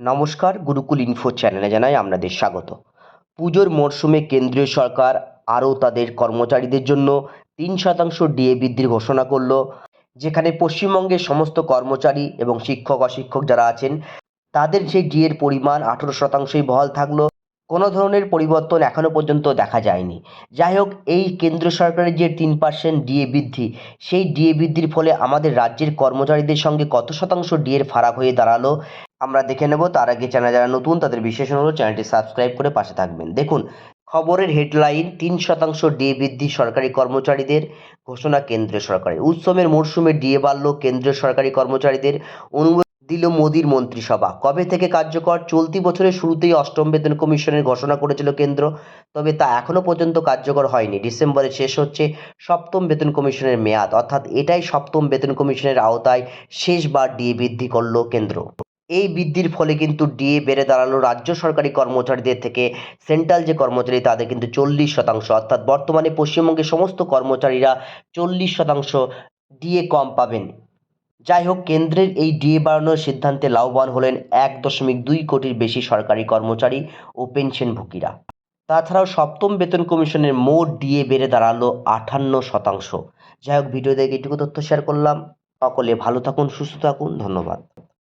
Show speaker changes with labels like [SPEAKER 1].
[SPEAKER 1] নমস্কার, গুরুকুল ইনফো চ্যানেলে জানাই আপনাদের স্বাগত। পুজোর মরশুমে কেন্দ্রীয় সরকার আরও তাদের কর্মচারীদের জন্য তিন শতাংশ ডিএ বৃদ্ধির ঘোষণা করল, যেখানে পশ্চিমবঙ্গের সমস্ত কর্মচারী এবং শিক্ষক অশিক্ষক যারা আছেন, তাদের সেই ডিএর পরিমাণ আঠেরো শতাংশই বহাল থাকল। কোনো ধরনের পরিবর্তন এখনও পর্যন্ত দেখা যায়নি। যাই হোক, এই কেন্দ্র সরকারের যে তিন পার্সেন্ট ডিএ বৃদ্ধি, সেই ডিএ বৃদ্ধির ফলে আমাদের রাজ্যের কর্মচারীদের সঙ্গে কত শতাংশ ডিএর ফারাক হয়ে দাঁড়াল, আমরা দেখে নেব। তার আগে চ্যানেল যারা নতুন, তাদের বিশেষ অনুরোধ, চ্যানেলটি সাবস্ক্রাইব করে পাশে থাকবেন। দেখুন, খবরের হেডলাইন, তিন শতাংশ ডিএ বৃদ্ধি সরকারি কর্মচারীদের, ঘোষণা কেন্দ্রীয় সরকারের। উৎসবের মরশুমে ডিএ বাড়ল কেন্দ্রীয় সরকারি কর্মচারীদের, অনুমোদন দিল মোদির মন্ত্রিসভা। কবে থেকে কার্যকর? চলতি বছরের শুরুতেই অষ্টম বেতন কমিশনের ঘোষণা করেছিল কেন্দ্র, তবে তা এখনও পর্যন্ত কার্যকর হয়নি। ডিসেম্বরে শেষ হচ্ছে সপ্তম বেতন কমিশনের মেয়াদ, অর্থাৎ এটাই সপ্তম বেতন কমিশনের আওতায় শেষবার ডিএ বৃদ্ধি করল কেন্দ্র। এই বৃদ্ধির ফলে কিন্তু ডিএ বেড়ে দাঁড়াল রাজ্য সরকারি কর্মচারীদের থেকে। সেন্ট্রাল যে কর্মচারী, তাদের কিন্তু চল্লিশ শতাংশ, অর্থাৎ বর্তমানে পশ্চিমবঙ্গের সমস্ত কর্মচারীরা চল্লিশ শতাংশ ডিএ কম পাবেন। যাই হোক কেন্দ্রের এই ডিএ বাড়ানোর সিদ্ধান্তে লাভবান হলেন এক দশমিক দুই কোটির বেশি সরকারি কর্মচারী ও পেনশনভোগীরা তাছাড়াও সপ্তম বেতন কমিশনের মোট ডিএ বেড়ে দাঁড়াল আঠান্ন শতাংশ। যাই হোক ভিডিও দেখে এটুকু তথ্য শেয়ার করলাম। সকলে ভালো থাকুন, সুস্থ থাকুন। ধন্যবাদ।